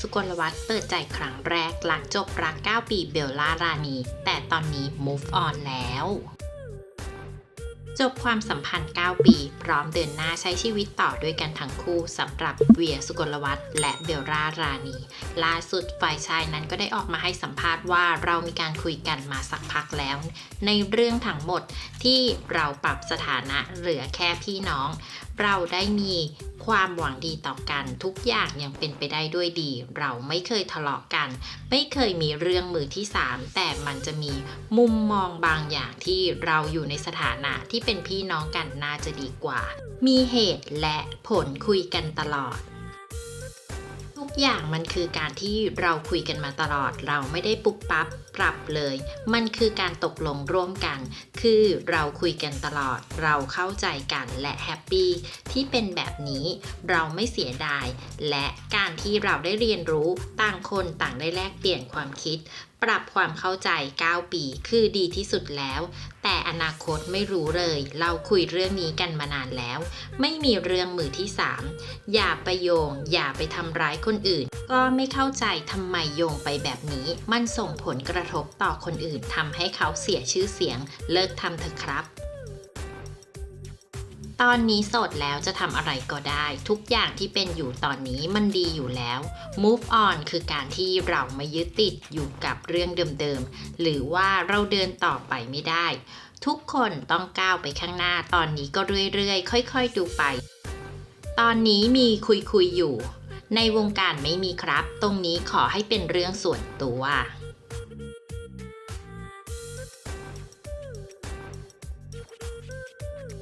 สุกลวัฒน์เปิดใจครั้งแรกหลังจบรัก 9 ปีเบลล่ารานี แต่ตอนนี้ move on แล้ว จบความสัมพันธ์ 9 ปี พร้อมเดินหน้าใช้ชีวิตต่อด้วยกันทั้งคู่สำหรับเวียสุกลวัฒน์และเบลล่ารานีล่าสุดฝ่ายชายนั้นก็ได้ออกมาให้สัมภาษณ์ว่าเรามีการคุยกันมาสักพักแล้ว ในเรื่องทั้งหมดที่เราปรับสถานะเหลือแค่พี่น้อง เราได้มีความหวังดีต่อกันทุกอย่างยังเป็นไปได้ด้วยดี เราไม่เคยทะเลาะกัน ไม่เคยมีเรื่องมือที่สามแต่มันจะมีมุมมองบางอย่างที่เราอยู่ในสถานะที่ที่เป็นพี่น้องกันน่าจะดีกว่า มีเหตุและผลคุยกันตลอด ทุกอย่างมันคือการที่เราคุยกันมาตลอด เราไม่ได้ปุ๊บปั๊บปรับเลย มันคือการตกลงร่วมกัน คือเราคุยกันตลอด เราเข้าใจกันและแฮปปี้ที่เป็นแบบนี้เราไม่เสียดาย และการที่เราได้เรียนรู้ต่างคนต่างได้แลกเปลี่ยนความคิด ปรับความเข้าใจ 9 ปี คือดีที่สุดแล้ว แต่อนาคตไม่รู้เลย เราคุยเรื่องนี้กันมานานแล้ว ไม่มีเรื่องมือที่ 3 อย่าไปโยง อย่าไปทำร้ายคนอื่น ก็ไม่เข้าใจทำไมโยงไปแบบนี้ มันส่งผลกระทบต่อคนอื่นทำให้เขาเสียชื่อเสียง เลิกทำเถอะครับ ตอนนี้โสดแล้วจะทำอะไรก็ได้ ทุกอย่างที่เป็นอยู่ตอนนี้มันดีอยู่แล้ว move on คือการที่เราไม่ยึดติดอยู่กับเรื่องเดิมๆ หรือว่าเราเดินต่อไปไม่ได้ ทุกคนต้องก้าวไปข้างหน้าตอนนี้ก็เรื่อยๆ ค่อยๆ ดูไป ตอนนี้มีคุยๆ อยู่ ในวงการไม่มีครับ ตรงนี้ขอให้เป็นเรื่องส่วนตัว